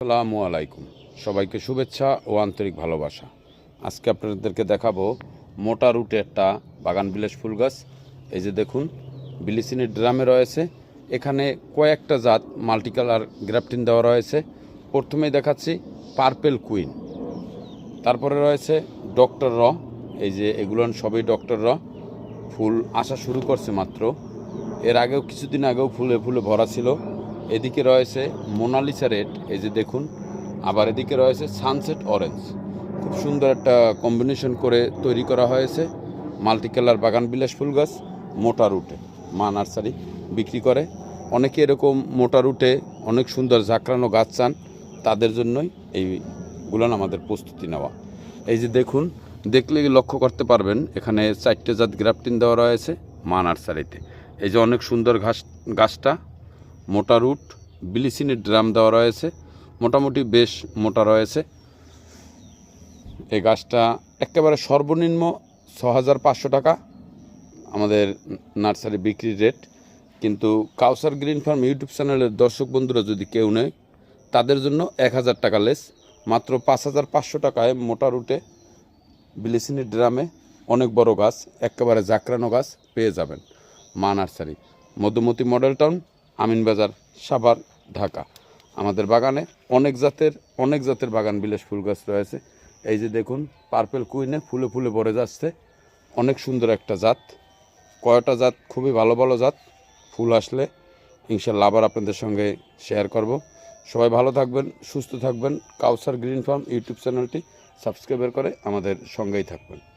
আসসালামু আলাইকুম। সবাইকে শুভেচ্ছা ও আন্তরিক ভালোবাসা। আজকে আপনাদেরকে দেখাবো মোটা রুটে একটা বাগান বিলাস ফুল গাছ। এই যে দেখুন বিলিসিনের ড্রামে রয়েছে। এখানে কয়েকটা জাত মাল্টি কালার গ্রাফটিন দেওয়া রয়েছে। প্রথমেই দেখাচ্ছি পার্পেল কুইন। তারপরে রয়েছে ডক্টর র। এই যে এগুলো সবই ডক্টর র। ফুল আসা শুরু করছে মাত্র। এর আগেও কিছুদিন আগেও ফুলে ফুলে ভরা ছিল। এদিকে রয়েছে মোনালিসা রেড, এই যে দেখুন, আবার এদিকে রয়েছে সানসেট অরেঞ্জ। খুব সুন্দর একটা কম্বিনেশন করে তৈরি করা হয়েছে। মাল্টি কালার বাগান বিলাস ফুল গাছ, মোটা রুটে, মা নার্সারি বিক্রি করে। অনেকে এরকম মোটা রুটে অনেক সুন্দর ঝাঁকড়ানো গাছ চান, তাদের জন্যই এইগুলো আমাদের প্রস্তুতি নেওয়া। এই যে দেখুন, দেখলে লক্ষ্য করতে পারবেন, এখানে চারটে জাত গ্রাফটিন দেওয়া রয়েছে মা নার্সারিতে। এই যে অনেক সুন্দর ঘাস, গাছটা মোটা রুট, বিলিসিনের ড্রাম দেওয়া রয়েছে, মোটামুটি বেশ মোটা রয়েছে। এই গাছটা একেবারে সর্বনিম্ন ছ হাজার পাঁচশো টাকা, আমাদের নার্সারি বিক্রির রেট। কিন্তু কাউসার গ্রিন ফার্ম ইউটিউব চ্যানেলের দর্শক বন্ধুরা যদি কেউ নেয়, তাদের জন্য এক হাজার টাকা লেস। মাত্র পাঁচ হাজার পাঁচশো টাকায় মোটা রুটে, বিলিসিনের ড্রামে অনেক বড় গাছ, একেবারে জাকরানো গাছ পেয়ে যাবেন মা nursery, Madhumati model town. Aminbazar Savar, Dhaka. আমাদের বাগানে অনেক জাতের অনেক জাতের বাগান বিলাস ফুল গাছ রয়েছে। এই যে দেখুন পার্পেল কুইনে ফুলে ফুলে ভরে যাচ্ছে। অনেক সুন্দর একটা জাত। কয়টা জাত? খুবই ভালো ভালো জাত। ফুল আসলে ইনশাল্লাহ আবার আপনাদের সঙ্গে শেয়ার করব। সবাই ভালো থাকবেন, সুস্থ থাকবেন। কাউসার গ্রিন ফার্ম ইউটিউব চ্যানেলটি সাবস্ক্রাইবার করে আমাদের সঙ্গেই থাকবেন।